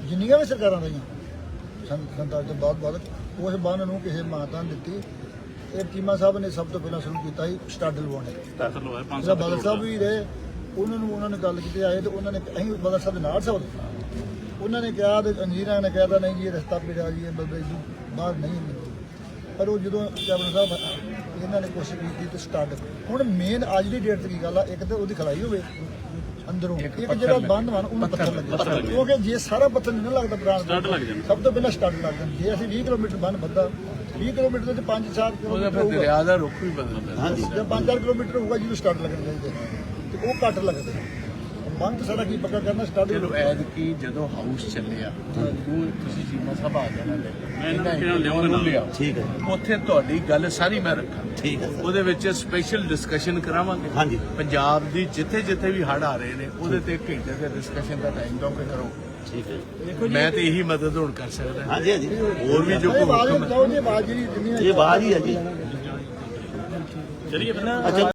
ਜਿੰਨੀਆਂ ਵੀ ਸਰਕਾਰਾਂ ਰਹੀਆਂ ਸੰ- ਸੰਤਾਜ ਤੋਂ ਬਾਅਦ ਬਾਅਦ ਉਸ ਬੰਨ ਨੂੰ ਕਿਸੇ ਮਾਤਾ ਨੇ ਦਿੱਤੀ ਇਹ ਚੀਮਾ ਸਾਹਿਬ ਨੇ ਸਭ ਤੋਂ ਪਹਿਲਾਂ ਸ਼ੁਰੂ ਕੀਤਾ ਸੀ ਸਟੱਡ ਲਵਾਉਣੇ। ਜਿਹੜਾ ਬਾਦਲ ਸਾਹਿਬ ਵੀ ਰਹੇ ਉਹਨਾਂ ਨੂੰ ਉਹਨਾਂ ਨੇ ਗੱਲ ਕੀਤੀ ਆਏ ਤੇ ਉਹਨਾਂ ਨੇ ਅਸੀਂ ਬਾਦਲ ਸਾਹਿਬ ਦੇ ਨਾਲ ਸਭ ਉਹਨਾਂ ਨੇ ਕਿਹਾ ਤੇ ਇੰਜੀਨੀਅਰਾਂ ਨੇ ਕਿਹਾ ਤਾਂ ਨਹੀਂ ਜੀ ਇਹ ਰਸਤਾ ਪਿਆ ਜੀ ਇਹ ਬਲਦੇ ਜੀ ਬਾਹਰ ਨਹੀਂ। ਪਰ ਉਹ ਜਦੋਂ ਕੈਬਨਿਟ ਸਾਹਿਬ ਇਹਨਾਂ ਨੇ ਕੋਸ਼ਿਸ਼ ਕੀਤੀ ਤੇ ਸਟਾਰਟ ਹੁਣ ਮੇਨ ਅੱਜ ਦੀ ਡੇਟ ਕੀ ਗੱਲ ਆ ਇੱਕ ਤਾਂ ਉਹਦੀ ਖਲਾਈ ਹੋਵੇ ਅੰਦਰੋਂ। ਇੱਕ ਜਿਹੜਾ ਬੰਦ ਵਨ ਉਹਨੂੰ ਪੱਥਰ ਲੱਗੇ। ਕਿਉਂਕਿ ਜੇ ਸਾਰਾ ਪੱਥਰ ਨਹੀਂ ਲੱਗਦਾ ਬਰਾਂਡ ਸਟਾਰਟ ਲੱਗ ਜਾਂਦਾ। ਸਭ ਤੋਂ ਪਹਿਲਾਂ ਸਟਾਰਟ ਲੱਗ ਜਾਂਦਾ। ਜੇ ਅਸੀਂ 20 ਕਿਲੋਮੀਟਰ ਬੱਦਾ 20 ਕਿਲੋਮੀਟਰ ਦੇ 5-7 ਉਹਦਾ ਕਿਲੋਮੀਟਰ ਫਿਰ ਹੋਊਗਾ। ਦਰਿਆ ਦਾ ਰੁਖ ਵੀ ਬਦਲਦਾ ਹਾਂਜੀ ਜੇ 5-4 ਕਿਲੋਮੀਟਰ ਹੋਊਗਾ ਜਿਹਨੂੰ ਸਟਾਰਟ ਲੱਗਣਾ ਚਾਹੀਦਾ ਤੇ ਉਹ ਘੱਟ ਲੱਗਦੇ ਬੰਦ ਤਾਂ ਸਾਡਾ ਕੀ ਪੱਕਾ ਕਰਨਾ ਸਟਾਰਟ ਚਲੋ ਐਦ ਕੀ ਜਦੋਂ ਹਾਊਸ ਚੱਲਿਆ ਉਹ ਤੁਸੀਂ ਜੀਮਾ ਸਾਹਿਬ ਆ ਜਾਣਾ ਲੈ ਮੈਂ ਇਹਨਾਂ ਲਿਆਉਂਗਾ ਲਿਆ ਠੀਕ ਹੈ। ਉੱਥੇ ਤੁਹਾਡੀ ਗੱਲ ਸਾਰੀ ਮੈਂ ਰੱਖਾਂ। ਠੀਕ ਹੈ ਸਰ। ਉਹਦੇ ਵਿੱਚ ਸਪੈਸ਼ਲ ਡਿਸਕਸ਼ਨ ਕਰਾਵਾਂਗੇ। ਹਾਂਜੀ। ਪੰਜਾਬ ਦੀ ਜਿੱਥੇ ਜਿੱਥੇ ਵੀ ਹੜ ਆ ਰਹੇ ਨੇ ਉਹਦੇ ਤੇ ਇੱਕ ਘੰਟੇ ਦੇ ਡਿਸਕਸ਼ਨ ਦਾ ਟਾਈਮ ਦੋਗੇ ਕਰੋ। ਠੀਕ ਹੈ ਮੈਂ ਤੇ ਇਹੀ ਮਦਦ ਹੁਣ ਕਰ ਸਕਦਾ। ਹਾਂਜੀ ਹਾਂਜੀ। ਹੋਰ ਵੀ ਜੋ ਕੋਈ ਹੁਕਮ ਹੈ। ਇਹ ਬਾਹਰ ਹੀ ਹੈ ਜੀ। ਚਲਿਏ ਫਿਰ। ਅੱਛਾ